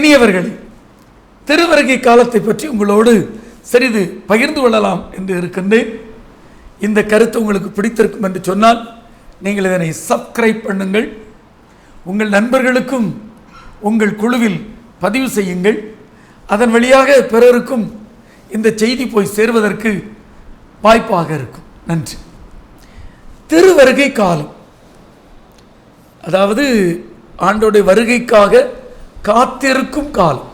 இனியவர்களே திருவருகை காலத்தை பற்றி உங்களோடு சிறிது பகிர்ந்து கொள்ளலாம் என்று இருக்கின்றேன். இந்த கருத்து உங்களுக்கு பிடித்திருக்கும் என்று சொன்னால் நீங்கள் இதனை சப்ஸ்கிரைப் பண்ணுங்கள். உங்கள் நண்பர்களுக்கும் உங்கள் குழுவில் பதிவு செய்யுங்கள். அதன் வழியாக பிறருக்கும் இந்த செய்தி போய் சேர்வதற்கு வாய்ப்பாக இருக்கும். நன்றி. திருவருகை காலம். அதாவது ஆண்டோடைய வருகைக்காக காத்திருக்கும் காலம்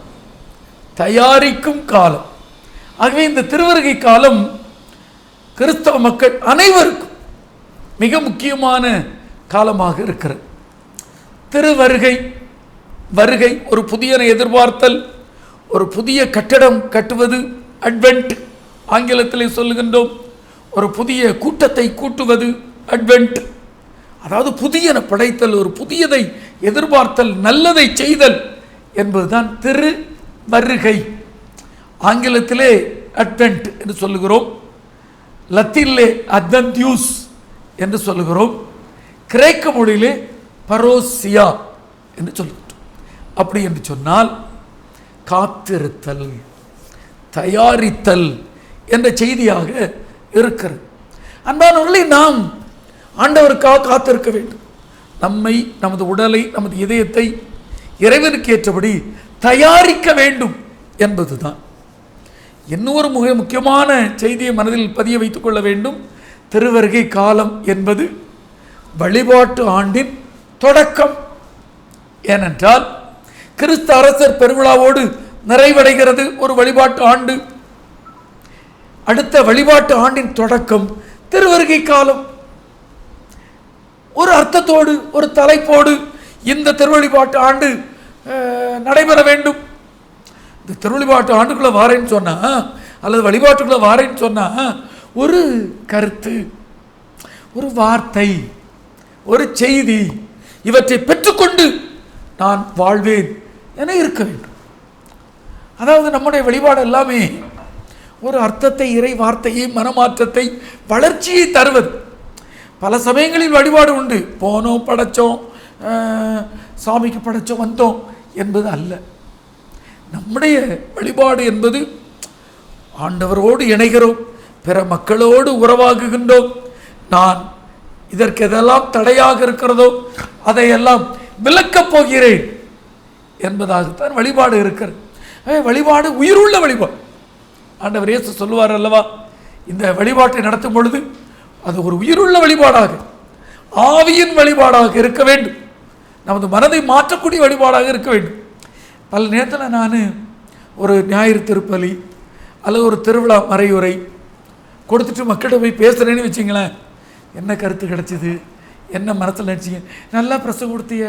தயாரிக்கும் காலம். ஆகவே இந்த திருவருகை காலம் கிறிஸ்தவ மக்கள் அனைவருக்கும் மிக முக்கியமான காலமாக இருக்கிறது. திருவருகை வருகை ஒரு புதியனை எதிர்பார்த்தல் ஒரு புதிய கட்டடம் கட்டுவது அட்வென்ட் ஆங்கிலத்தில் சொல்லுகின்றோம் ஒரு புதிய கூட்டத்தை கூட்டுவது அட்வென்ட் அதாவது புதியன படைத்தல் ஒரு புதியதை எதிர்பார்த்தல் நல்லதை செய்தல். என்பதுதான் திரு வருகை ஆங்கிலத்திலே அட்வென்ட் என்று சொல்லுகிறோம். லத்தீனிலே அட்வென்ட்யூஸ் என்று சொல்லுகிறோம். கிரேக்க மொழியிலே பரோசியா என்று சொல்லுகிறோம் அப்படி என்று சொன்னால் காத்திருத்தல் தயாரித்தல் என்ற செய்தியாக இருக்கிறது. அன்பானவர்களை நாம் ஆண்டவருக்காக காத்திருக்க வேண்டும். நம்மை நமது உடலை நமது இதயத்தை இறைவனுக்கு ஏற்றபடி தயாரிக்க வேண்டும் என்பதுதான். இன்னொரு மிக முக்கியமான செய்தியை மனதில் பதிய வைத்துக் கொள்ள வேண்டும். திருவருகை காலம் என்பது வழிபாட்டு ஆண்டின் தொடக்கம். ஏனென்றால் கிறிஸ்து அரசர் பெருவிழாவோடு நிறைவடைகிறது ஒரு வழிபாட்டு ஆண்டு. அடுத்த வழிபாட்டு ஆண்டின் தொடக்கம் திருவருகை காலம். ஒரு அர்த்தத்தோடு ஒரு தலைப்போடு இந்த திருவழிபாட்டு ஆண்டு நடைபெற வேண்டும். இந்த திருவழிபாட்டு ஆண்டுக்குள்ளே வாரேன்னு சொன்னால் அல்லது வழிபாட்டுக்குள்ளே வாரேன்னு சொன்னால் ஒரு கருத்து ஒரு வார்த்தை ஒரு செய்தி இவற்றை பெற்றுக்கொண்டு நான் வாழ்வேன் என இருக்க வேண்டும். அதாவது நம்முடைய வழிபாடு எல்லாமே ஒரு அர்த்தத்தை இறை வார்த்தையை மனமாற்றத்தை வளர்ச்சியை தருவது. பல சமயங்களில் வழிபாடு உண்டு. போனோம் படைச்சோம் சாமிக்கு படைச்சோம் வந்தோம் என்பது அல்ல. நம்முடைய வழிபாடு என்பது ஆண்டவரோடு இணைகிறோம் பிற மக்களோடு உறவாகுகின்றோம். நான் இதற்கு எதெல்லாம் தடையாக இருக்கிறதோ அதையெல்லாம் விளக்கப் போகிறேன் என்பதாகத்தான் வழிபாடு இருக்கிறது. வழிபாடு உயிருள்ள வழிபாடு. ஆண்டவர் இயேசு சொல்லுவார் அல்லவா இந்த வழிபாட்டை நடத்தும் பொழுது அது ஒரு உயிருள்ள வழிபாடாக ஆவியின் வழிபாடாக இருக்க வேண்டும். நமது மனதை மாற்றக்கூடிய வழிபாடாக இருக்க வேண்டும். பல நேரத்தில் நான் ஒரு ஞாயிறு திருப்பலி அல்லது ஒரு திருவிழா மறையுரை கொடுத்துட்டு மக்கள்கிட்ட போய் பேசுகிறேன்னு வச்சிங்களேன். என்ன கருத்து கிடச்சிது? என்ன மனசில் நினச்சிங்க? நல்லா பிரசவம் கொடுத்திய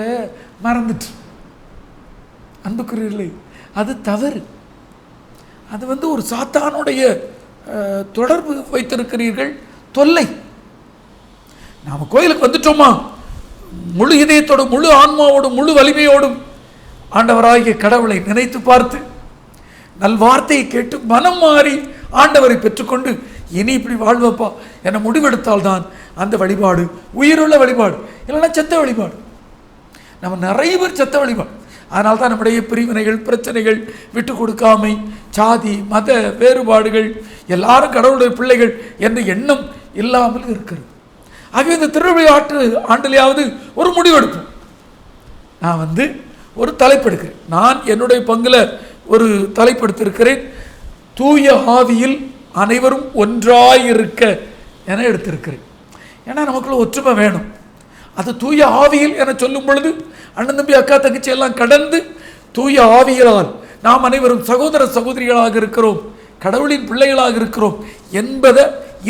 மறந்துட்டு. அன்புக்குரியர்களே அது தவறு. அது வந்து ஒரு சாத்தானுடைய தொடர்பு வைத்திருக்கிறீர்கள் தொல்லை. நாம் கோயிலுக்கு வந்துட்டோமா? முழு இதயத்தோடும் முழு ஆன்மாவோடும் முழு வலிமையோடும் ஆண்டவராகிய கடவுளை நினைத்து பார்த்து நல்வார்த்தையை கேட்டு மனம் மாறி ஆண்டவரை பெற்றுக்கொண்டு இனி இப்படி வாழ்வப்பா என முடிவெடுத்தால்தான் அந்த வழிபாடு உயிருள்ள வழிபாடு இல்லைன்னா செத்த வழிபாடு. நம்ம நிறைய பேர் செத்த வழிபாடு. அதனால தான் நம்முடைய பிரிவினைகள் பிரச்சனைகள் விட்டு கொடுக்காமை சாதி மத வேறுபாடுகள் எல்லாரும் கடவுளுடைய பிள்ளைகள் என்ற எண்ணம் இல்லாமல் இருக்கிறது. ஆகவே இந்த திருவிளையாட்டு ஆண்டிலேயாவது ஒரு முடிவெடுப்போம் நான் வந்து ஒரு தலைப்பெடுக்கிறேன் நான் என்னுடைய பங்கில் ஒரு தலைப்படுத்திருக்கிறேன். தூய ஆவியில் அனைவரும் ஒன்றாயிருக்க என எடுத்திருக்கிறேன். ஏன்னா நமக்குள்ள ஒற்றுமை வேணும். அது தூய ஆவியில் என சொல்லும் பொழுது அண்ணன் தம்பி அக்கா தங்கச்சி எல்லாம் கடந்து தூய ஆவியலால் நாம் அனைவரும் சகோதர சகோதரிகளாக இருக்கிறோம். கடவுளின் பிள்ளைகளாக இருக்கிறோம். என்பதை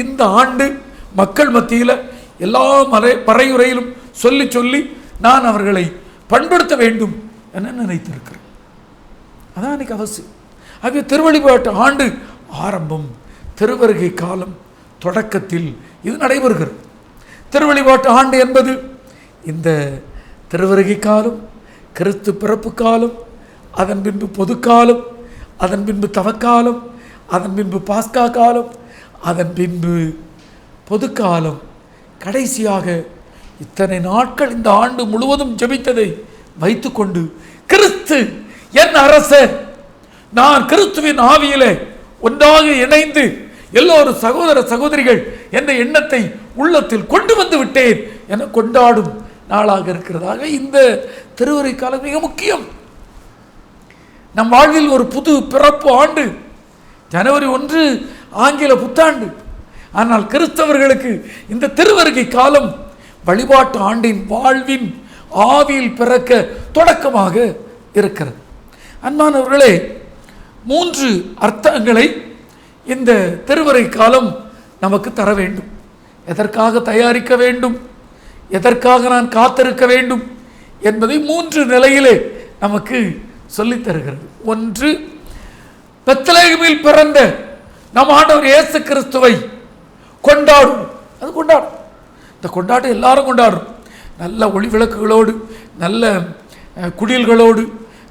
இந்த ஆண்டு மக்கள் மத்தியில் எல்லா மறை பறையுறையிலும் சொல்லி சொல்லி நான் அவர்களை பண்படுத்த வேண்டும் என நினைத்திருக்கிறேன். அதான் இன்னைக்கு அவசியம். அது திருவழிபாட்டு ஆண்டு ஆரம்பம் திருவருகை காலம் தொடக்கத்தில் இது நடைபெறுகிறது. திருவழிபாட்டு ஆண்டு என்பது இந்த திருவருகை காலம் கிறிஸ்து பிறப்பு காலம் அதன் பின்பு பொதுக்காலம் அதன் பின்பு தவக்காலம் அதன் பின்பு பாஸ்கா காலம் அதன் பின்பு பொதுக்காலம் கடைசியாக இத்தனை நாட்கள் இந்த ஆண்டு முழுவதும் ஜபித்ததை வைத்துக்கொண்டு கிறிஸ்து என் அரசே நான் கிறிஸ்துவின் ஆவியிலே ஒன்றாக இணைந்து எல்லோரும் சகோதர சகோதரிகள் என்ற எண்ணத்தை உள்ளத்தில் கொண்டு வந்து விட்டேன் என கொண்டாடும் நாளாக இருக்கிறதாக இந்த திருவரை காலம் மிக முக்கியம். நம் வாழ்வில் ஒரு புது பிறப்பு ஆண்டு ஜனவரி ஒன்று ஆங்கில புத்தாண்டு. ஆனால் கிறிஸ்தவர்களுக்கு இந்த திருவருகை காலம் வழிபாட்டு ஆண்டின் வாழ்வின் ஆவியில் பிறக்க தொடக்கமாக இருக்கிறது. அன்பானவர்களே மூன்று அர்த்தங்களை இந்த திருவரை காலம் நமக்கு தர வேண்டும். எதற்காக தயாரிக்க வேண்டும்? எதற்காக நான் காத்திருக்க வேண்டும்? என்பதை மூன்று நிலையிலே நமக்கு சொல்லித் தருகிறது. ஒன்று பெத்தலேகமில் பிறந்த நம் ஆண்டவர் இயேசு கிறிஸ்துவை கொண்டாடும். அது கொண்டாடும். இந்த கொண்டாட்டம் எல்லாரும் கொண்டாடும். நல்ல ஒளி விளக்குகளோடு நல்ல குடில்களோடு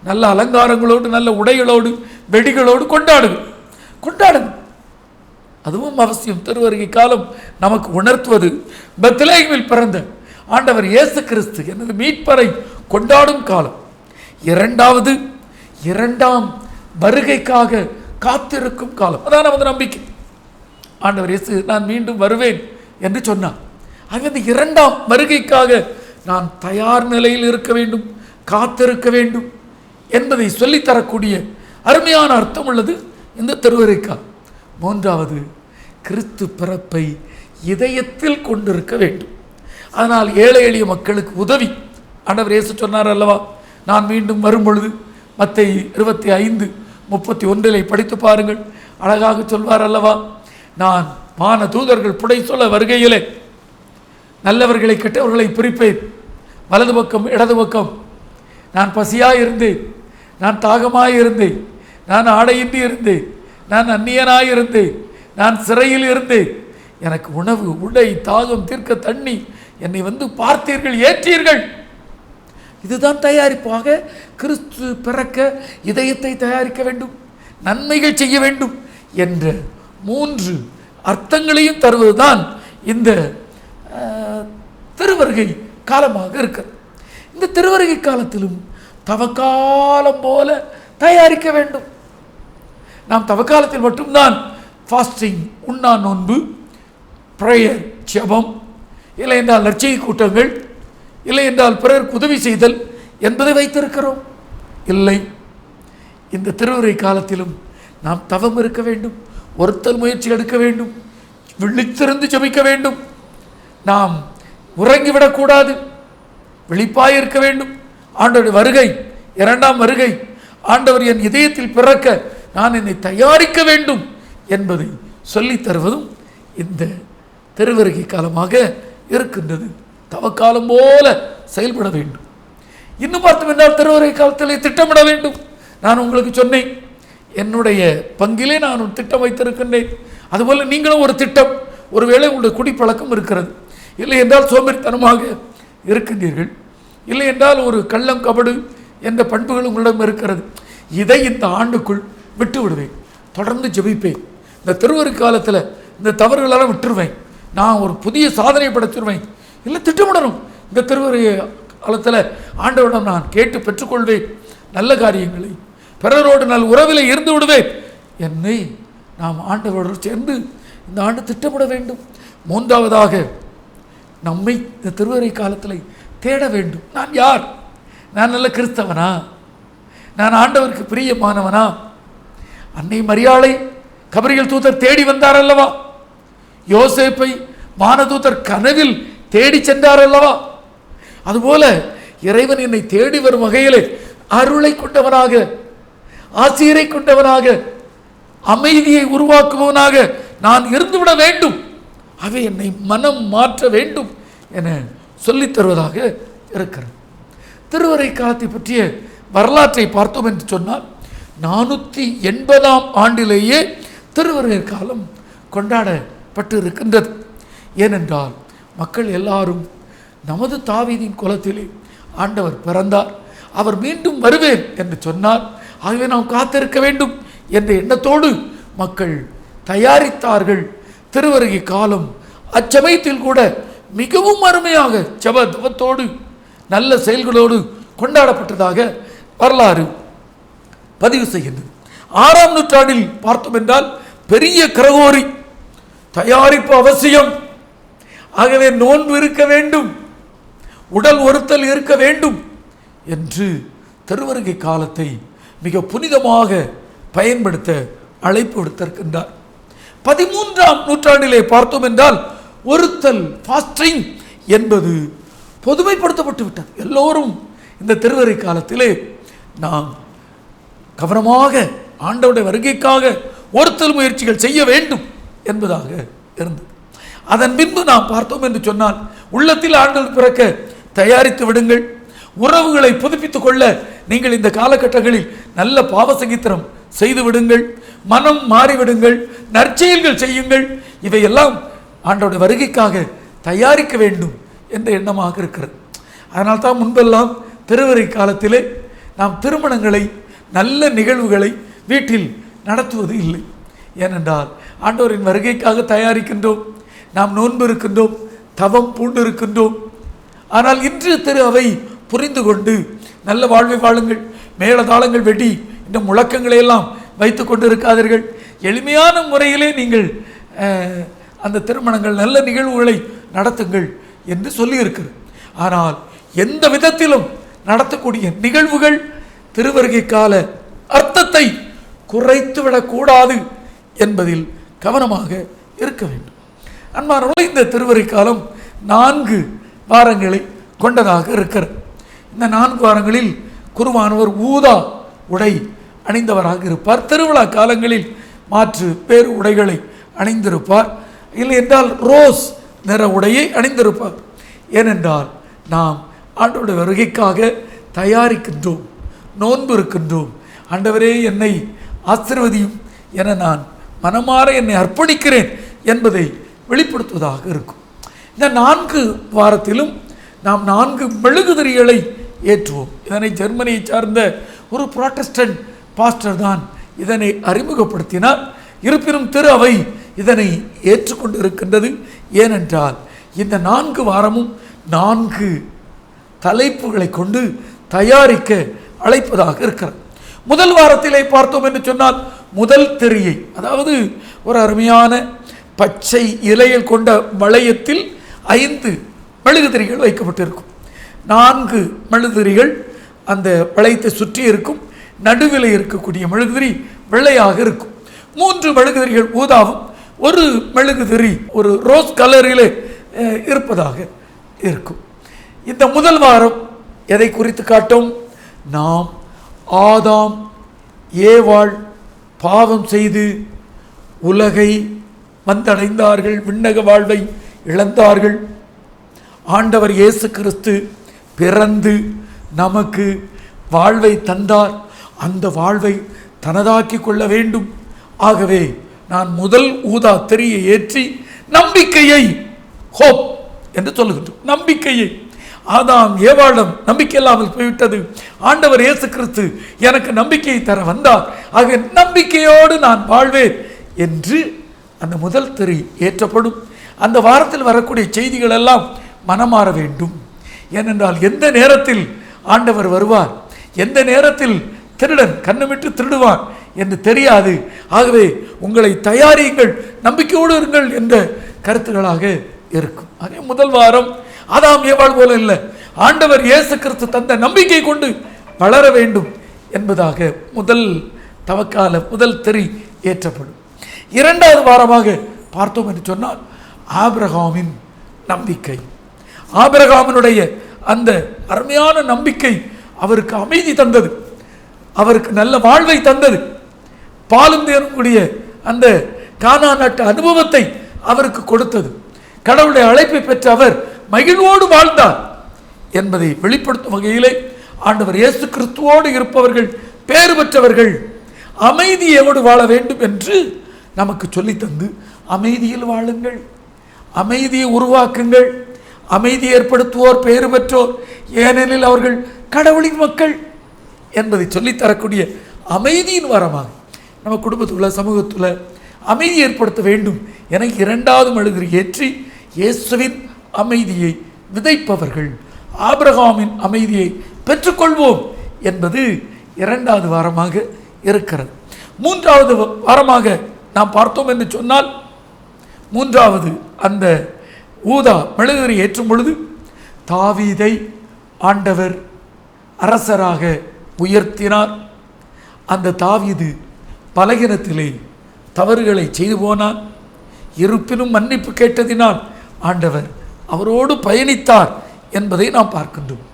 நல்ல அலங்காரங்களோடு நல்ல உடைகளோடு வெடிகளோடு கொண்டாடுங்க கொண்டாடுங்க அதுவும் அவசியம். திருவருகை காலம் நமக்கு உணர்த்துவது. பெத்லேகமில் பிறந்த ஆண்டவர் இயேசு கிறிஸ்து எனது மீட்பரை கொண்டாடும் காலம். இரண்டாவது இரண்டாம் வருகைக்காக காத்திருக்கும் காலம். அதான் நமது நம்பிக்கை. ஆண்டவர் இயேசு நான் மீண்டும் வருவேன் என்று சொன்னார். ஆக இந்த இரண்டாம் வருகைக்காக நான் தயார் நிலையில் இருக்க வேண்டும் காத்திருக்க வேண்டும் என்பதை சொல்லித்தரக்கூடிய அருமையான அர்த்தம் உள்ளது இந்த திருவரைக்கால் மூன்றாவது கிறிஸ்து பிறப்பை இதயத்தில் கொண்டிருக்க வேண்டும். அதனால் ஏழை எளிய மக்களுக்கு உதவி. ஆண்டவர் இயேசு சொன்னார் அல்லவா நான் மீண்டும் வரும் பொழுது இருபத்தி ஐந்து முப்பத்தி ஒன்றிலே படித்து பாருங்கள். அழகாக சொல்வார் அல்லவா நான் வான தூதர்கள் புடை சொல்ல வருகையிலே நல்லவர்களை கெட்டவர்களை பிரிப்பேன். வலது பக்கம் இடது பக்கம். நான் பசியாக இருந்தேன் நான் தாகமாக இருந்தேன் நான் ஆடையின்றி இருந்தேன் நான் அந்நியனாக இருந்தேன் நான் சிறையில் இருந்தேன் எனக்கு உணவு உடை தாகம் தீர்க்க தண்ணி என்னை வந்து பார்த்தீர்கள் ஏற்றீர்கள். இதுதான் தயாரிப்பாக கிறிஸ்து பிறக்க இதயத்தை தயாரிக்க வேண்டும் நன்மைகள் செய்ய வேண்டும் என்ற மூன்று அர்த்தங்களையும் தருவதுதான் இந்த திருவருகை காலமாக இருக்கிறது. இந்த திருவருகை காலத்திலும் தவக்காலம் போல தயாரிக்க வேண்டும். நாம் தவக்காலத்தில் மட்டும்தான் ஃபாஸ்டிங் உண்ணா நோன்பு ப்ரேயர் ஜபம் இல்லை என்றால் லட்சிய கூட்டங்கள் இல்லை என்றால் பிறருக்கு உதவி செய்தல் என்பதை வைத்திருக்கிறோம். இல்லை இந்த திருவுரை காலத்திலும் நாம் தவம் இருக்க வேண்டும். ஒருத்தல் முயற்சி எடுக்க வேண்டும். விழித்திருந்து ஜபிக்க வேண்டும். நாம் உறங்கிவிடக்கூடாது விழிப்பாய் இருக்க வேண்டும். ஆண்டவருடைய வருகை இரண்டாம் வருகை. ஆண்டவர் என் இதயத்தில் பிறக்க நான் என்னை தயாரிக்க வேண்டும் என்பதை சொல்லித் தருவதும் இந்த திருவருகை காலமாக இருக்கின்றது. தவக்காலம் போல செயல்பட வேண்டும். இன்னும் பார்த்தோம் என்றால் திருவருகை காலத்தில் திட்டமிட வேண்டும். நான் உங்களுக்கு சொன்னேன். என்னுடைய பங்கிலே நான் ஒரு திட்டம் வைத்திருக்கின்றேன். அதுபோல் நீங்களும் ஒரு திட்டம் ஒருவேளை உங்களுடைய குடிப்பழக்கம் இருக்கிறது. இல்லை என்றால் சோம்பேறித்தனமாக இருக்கின்றீர்கள். இல்லை என்றால் ஒரு கள்ளம் கபடு என்ற பண்புகள் உங்களிடம் இருக்கிறது. இதை இந்த ஆண்டுக்குள் விட்டு விடுவேன் தொடர்ந்து ஜெபிப்பேன். இந்த திருவரு காலத்தில் இந்த தவறுகளெல்லாம் விட்டுருவேன். நான் ஒரு புதிய சாதனை படைச்சிருவேன் இல்லை திட்டமிடணும். இந்த திருவரு காலத்தில் ஆண்டவரிடம் நான் கேட்டு பெற்றுக்கொள்வேன். நல்ல காரியங்களை பிறரோடு நல் உறவில் இருந்து விடுவேன். என்னை நாம் ஆண்டவரோடு சேர்ந்து இந்த ஆண்டு திட்டமிட வேண்டும். மூன்றாவதாக நம்மை இந்த திருவரை காலத்தில் தேட வேண்டும். நான் யார்? நான் நல்ல கிறிஸ்தவனா? நான் ஆண்டவருக்கு பிரியமானவனா? அன்னை மரியாளை கபரிகள் தூதர் தேடி வந்தார் அல்லவா யோசேப்பை வானதூத்தர் கனவில் தேடி சென்றார் அல்லவா அதுபோல இறைவன் என்னை தேடி வரும் வகையிலே அருளை கொண்டவனாக ஆசிரியரை கொண்டவனாக அமைதியை உருவாக்குபவனாக நான் இருந்துவிட வேண்டும். அவை என்னை மனம் மாற்ற வேண்டும் என சொல்லித் தருவதாக இருக்கிறது. திருவரை காலத்தை பற்றிய வரலாற்றை பார்த்தோம் என்று சொன்னால் நானூற்றி எண்பதாம் ஆண்டிலேயே திருவரை காலம் கொண்டாடப்பட்டு இருக்கின்றது ஏனென்றால் மக்கள் எல்லாரும் நமது தாவீதின் குலத்திலே ஆண்டவர் பிறந்தார். அவர் மீண்டும் வருவேன் என்று சொன்னார் ஆகவே நாம் காத்திருக்க வேண்டும் என்ற எண்ணத்தோடு மக்கள் தயாரித்தார்கள். திருவருகை காலம் அச்சமயத்தில் கூட மிகவும் அருமையாக ஜப தவத்தோடு நல்ல செயல்களோடு கொண்டாடப்பட்டதாக வரலாறு பதிவு செய்கின்றது. ஆறாம் நூற்றாண்டில் பார்த்தோம் என்றால் பெரிய கிரகோரி தயாரிப்பு அவசியம். ஆகவே நோன்பு இருக்க வேண்டும் உடல் ஒருத்தல் இருக்க வேண்டும் என்று திருவருகை காலத்தை மிக புனிதமாக பயன்படுத்த அழைப்பு விடுத்திருக்கின்றார். பதிமூன்றாம் நூற்றாண்டிலே பார்த்தோம் என்றால் ஒருத்தல் ஃபாஸ்டிங் என்பது பொதுமைப்படுத்தப்பட்டு விட்டது. எல்லோரும் இந்த திருவரை காலத்திலே நாம் கவனமாக ஆண்டவுடைய வருகைக்காக ஒருத்தல் முயற்சிகள் செய்ய வேண்டும் என்பதாக இருந்தது. அதன் பின்பு நாம் பார்த்தோம் என்று சொன்னால் உள்ளத்தில் ஆண்டவர் பிறக்க தயாரித்து விடுங்கள் உறவுகளை புதுப்பித்துக் கொள்ள நீங்கள் இந்த காலகட்டங்களில் நல்ல பாவசங்கித்திரம் செய்து விடுங்கள் மனம் மாறிவிடுங்கள் நற்செயல்கள் செய்யுங்கள். இவையெல்லாம் ஆண்டோட வருகைக்காக தயாரிக்க வேண்டும் என்ற எண்ணமாக இருக்கிறது. அதனால் தான் முன்பெல்லாம் திருவரை காலத்திலே நாம் திருமணங்களை நல்ல நிகழ்வுகளை வீட்டில் நடத்துவது இல்லை. ஏனென்றால் ஆண்டோரின் வருகைக்காக தயாரிக்கின்றோம் நாம் நோன்பு இருக்கின்றோம் தவம் பூண்டு இருக்கின்றோம். ஆனால் இன்று திரு அவை புரிந்து கொண்டு நல்ல வாழ்வை வாழுங்கள். மேளதாளங்கள் வெட்டி இந்த முழக்கங்களை எல்லாம் வைத்து கொண்டு இருக்காதீர்கள் எளிமையான முறையிலே நீங்கள் அந்த திருமணங்கள் நல்ல நிகழ்வுகளை நடத்துங்கள் என்று சொல்லியிருக்கிறது. ஆனால் எந்த விதத்திலும் நடத்தக்கூடிய நிகழ்வுகள் திருவருகை கால அர்த்தத்தை குறைத்து விடக்கூடாது என்பதில் கவனமாக இருக்க வேண்டும். அன்பானவர்களே இந்த திருவரை காலம் நான்கு வாரங்களை கொண்டதாக இருக்கிறது. இந்த நான்கு வாரங்களில் குருவானவர் ஊதா உடை அணிந்தவராக இருப்பார். திருவிழா காலங்களில் மாற்று பேர் உடைகளை அணிந்திருப்பார். இல்லை என்றால் ரோஸ் நிற உடையை அணிந்திருப்பார். ஏனென்றால் நாம் ஆண்டோட வருகைக்காக தயாரிக்கின்றோம் நோன்பு இருக்கின்றோம். ஆண்டவரே என்னை ஆசிர்வதியும் என நான் மனமாற என்னை அர்ப்பணிக்கிறேன் என்பதை வெளிப்படுத்துவதாக இருக்கும். இந்த நான்கு வாரத்திலும் நாம் நான்கு மெழுகுதிரிகளை ஏற்றுவோம். இதனை ஜெர்மனியை சார்ந்த ஒரு புராட்டஸ்டன்ட் பாஸ்டர் தான் இதனை அறிமுகப்படுத்தினார். இருப்பினும் திரு அவை இதனை ஏற்றுக்கொண்டு இருக்கின்றது ஏனென்றால் இந்த நான்கு வாரமும் நான்கு தலைப்புகளை கொண்டு தயாரிக்க அழைப்பதாக இருக்கிறது. முதல் வாரத்திலே பார்த்தோம் என்று சொன்னால் முதல் திரியை அதாவது ஒரு அருமையான பச்சை இலையில் கொண்ட வளையத்தில் ஐந்து மெழுகுதிரிகள் வைக்கப்பட்டிருக்கும். நான்கு மெழுகுதிரிகள் அந்த வளையத்தை சுற்றி இருக்கும் நடுவில் இருக்கக்கூடிய மெழுகுதிரி வெள்ளையாக இருக்கும். மூன்று மெழுகுதிரிகள் ஊதாவும் ஒரு மெழுகுதிரி ஒரு ரோஸ் கலரில் இருப்பதாக இருக்கும். இந்த முதல் வாரம் எதை குறித்து காட்டும்? நாம் ஆதாம் ஏவாள் பாவம் செய்து உலகை வந்தடைந்தார்கள் விண்ணக வாழ்வை இழந்தார்கள். ஆண்டவர் இயேசு கிறிஸ்து பிறந்து நமக்கு வாழ்வை தந்தார். அந்த வாழ்வை தனதாக்கி கொள்ள வேண்டும். ஆகவே நான் முதல் ஊதா திரியை ஏற்றி நம்பிக்கையை ஹோப் என்று சொல்லுகின்றோம். நம்பிக்கையை. ஆதாம் ஏவாளம் நம்பிக்கை இல்லாமல் போய்விட்டது. ஆண்டவர் இயேசு கிறிஸ்து எனக்கு நம்பிக்கையை தர வந்தார். ஆக நம்பிக்கையோடு நான் வாழ்வேன் என்று அந்த முதல் திரி ஏற்றப்படும். அந்த வாரத்தில் வரக்கூடிய செய்திகள் எல்லாம் மனமாற வேண்டும். ஏனென்றால் எந்த நேரத்தில் ஆண்டவர் வருவார்? எந்த நேரத்தில் திருடன் கண்ணுமிட்டு திருடுவான் என்று தெரியாது. ஆகவே உங்களை தயாரியுங்கள் நம்பிக்கையோடு இருங்கள் என்ற கருத்துக்களாக இருக்கும். அதே முதல் வாரம் அதாம் ஏவாள் போல இல்லை. ஆண்டவர் இயேசு கிறிஸ்து தந்த நம்பிக்கை கொண்டு வளர வேண்டும் என்பதாக முதல் தவக்கால முதல் தெறி ஏற்றப்படும். இரண்டாவது வாரமாக பார்த்தோம் என்று சொன்னால் ஆப்ரஹாமின் நம்பிக்கை. ஆபிரகாமினுடைய அந்த அருமையான நம்பிக்கை அவருக்கு அமைதி தந்தது. அவருக்கு நல்ல வாழ்வை தந்தது. பாலும் தேரக்கூடிய அந்த கானா நாட்டு அனுபவத்தை அவருக்கு கொடுத்தது. கடவுளுடைய அழைப்பை பெற்ற அவர் மகிழ்வோடு வாழ்ந்தார் என்பதை வெளிப்படுத்தும் வகையிலே ஆண்டவர் இயேசு கிறிஸ்துவோடு இருப்பவர்கள் பேறு பெற்றவர்கள் அமைதியோடு வாழ வேண்டும் என்று நமக்கு சொல்லித்தந்து அமைதியில் வாழுங்கள். அமைதியை உருவாக்குங்கள். அமைதி ஏற்படுத்துவோர் பேறு பெற்றோர் ஏனெனில் அவர்கள் கடவுளின் மக்கள் என்பதை சொல்லித்தரக்கூடிய அமைதியின் வரமாக நம்ம குடும்பத்துள்ள சமூகத்தில் அமைதி ஏற்படுத்த வேண்டும் என இரண்டாவது மெழுகுறி ஏற்றி இயேசுவின் அமைதியை விதைப்பவர்கள். ஆபிரகாமின் அமைதியை பெற்றுக்கொள்வோம் என்பது இரண்டாவது வாரமாக இருக்கிறது. மூன்றாவது வாரமாக நாம் பார்த்தோம் என்று சொன்னால் மூன்றாவது அந்த ஊதா மெழுகுதிரி ஏற்றும் பொழுது தாவீதை ஆண்டவர் அரசராக உயர்த்தினார். அந்த தாவீது பலகினத்திலே தவறுகளை செய்து போனார் இருப்பினும் மன்னிப்பு கேட்டதினால் ஆண்டவர் அவரோடு பயணித்தார் என்பதை நாம் பார்க்கின்றோம்.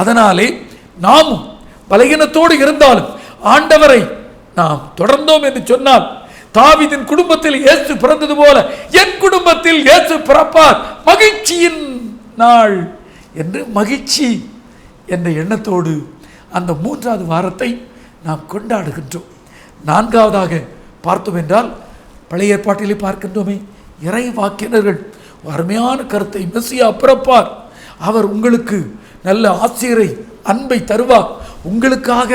அதனாலே நாமும் பலகீனத்தோடு இருந்தாலும் ஆண்டவரை நாம் தொடர்ந்தோம் என்று சொன்னால் தாவிதின் குடும்பத்தில் இயேசு பிறந்தது போல என் குடும்பத்தில் இயேசு பிறப்பார். மகிழ்ச்சியின் நாள். என்று மகிழ்ச்சி என்ற எண்ணத்தோடு அந்த மூன்றாவது வாரத்தை நாம் கொண்டாடுகின்றோம். நான்காவதாக பார்த்தோம் என்றால் பழைய ஏற்பாட்டிலே பார்க்கின்றோமே இறை வாக்கினர்கள் அருமையான கருத்தை மெஸ்ஸியா பிறப்பார். அவர் உங்களுக்கு நல்ல ஆசிரியரை அன்பை தருவார். உங்களுக்காக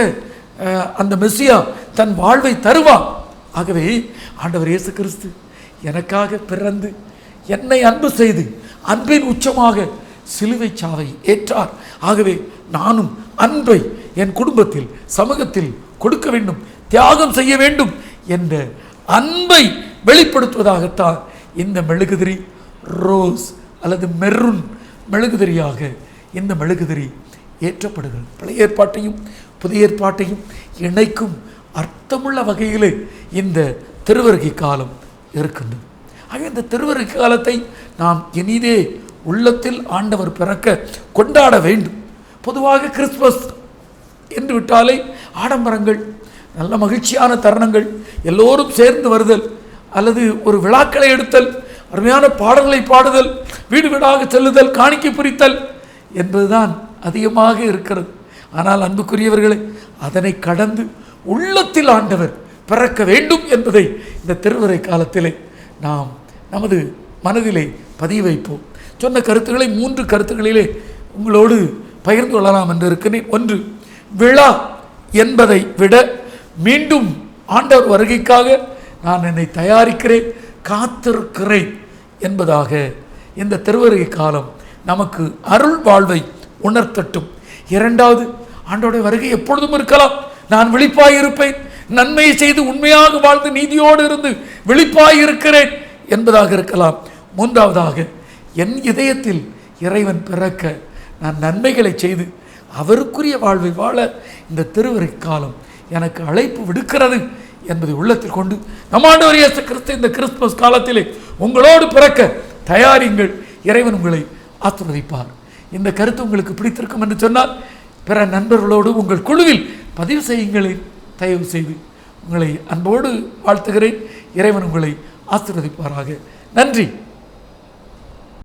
அந்த மெஸ்ஸியா தன் வாழ்வை தருவார். ஆகவே ஆண்டவர் இயேசு கிறிஸ்து எனக்காக பிறந்து என்னை அன்பு செய்து அன்பின் உச்சமாக சிலுவை சாவை ஏற்றார். ஆகவே நானும் அன்பை என் குடும்பத்தில் சமூகத்தில் கொடுக்க வேண்டும் தியாகம் செய்ய வேண்டும் என்ற அன்பை வெளிப்படுத்துவதாகத்தான் இந்த மெழுகுதிரி ரோஸ் அல்லது மெருன் மெழுகுதிரியாக இந்த மெழுகுதிரி ஏற்றப்படுகிறது. பழைய ஏற்பாட்டையும் புதிய ஏற்பாட்டையும் இணைக்கும் அர்த்தமுள்ள வகையிலே இந்த திருவருகை காலம் இருக்கின்றது. ஆக இந்த திருவருகை காலத்தை நாம் இனிதே உள்ளத்தில் ஆண்டவர் பிறக்க கொண்டாட வேண்டும். பொதுவாக கிறிஸ்துமஸ் என்று விட்டாலே ஆடம்பரங்கள் நல்ல மகிழ்ச்சியான தருணங்கள் எல்லோரும் சேர்ந்து வருதல் அல்லது ஒரு விழாக்களை எடுத்தல் அருமையான பாடல்களை பாடுதல் வீடு வீடாக செல்லுதல் காணிக்கை பிரித்தல் என்பதுதான் அதிகமாக இருக்கிறது. ஆனால் அன்புக்குரியவர்களே அதனை கடந்து உள்ளத்தில் ஆண்டவர் பிறக்க வேண்டும் என்பதை இந்த திருவரை காலத்திலே நாம் நமது மனதிலே பதிய வைப்போம் சொன்ன கருத்துக்களை மூன்று கருத்துக்களிலே உங்களோடு பகிர்ந்து கொள்ளலாம் என்று இருக்கிறேன். ஒன்று விழா என்பதை விட மீண்டும் ஆண்டவர் வருகைக்காக நான் என்னை தயாரிக்கிறேன் காத்திருக்கிறேன் என்பதாக இந்த திருவருகை காலம் நமக்கு அருள் வாழ்வை உணர்த்தட்டும். இரண்டாவது ஆண்டோடைய வருகை எப்பொழுதும் இருக்கலாம். நான் விழிப்பாயிருப்பேன். நன்மையை செய்து உண்மையாக வாழ்ந்து நீதியோடு இருந்து விழிப்பாயிருக்கிறேன் என்பதாக இருக்கலாம். மூன்றாவதாக என் இதயத்தில் இறைவன் பிறக்க நான் நன்மைகளை செய்து அவருக்குரிய வாழ்வை வாழ இந்த திருவரை காலம் எனக்கு அழைப்பு விடுக்கிறது என்பதை உள்ளத்தில் கொண்டு நம்மாண்டவர் இயேசு கிறிஸ்து இந்த கிறிஸ்துமஸ் காலத்திலே உங்களோடு பிறக்க தயாரிங்கள் இறைவன் உங்களை ஆசிர்வதிப்பார். இந்த கருத்து உங்களுக்கு பிடித்திருக்கும் என்று சொன்னால் பிற நண்பர்களோடு உங்கள் குழுவில் பதிவு செய்யுங்களேன் தயவு செய்து. உங்களை அன்போடு வாழ்த்துகிறேன். இறைவன் உங்களை ஆசிர்வதிப்பாராக. நன்றி.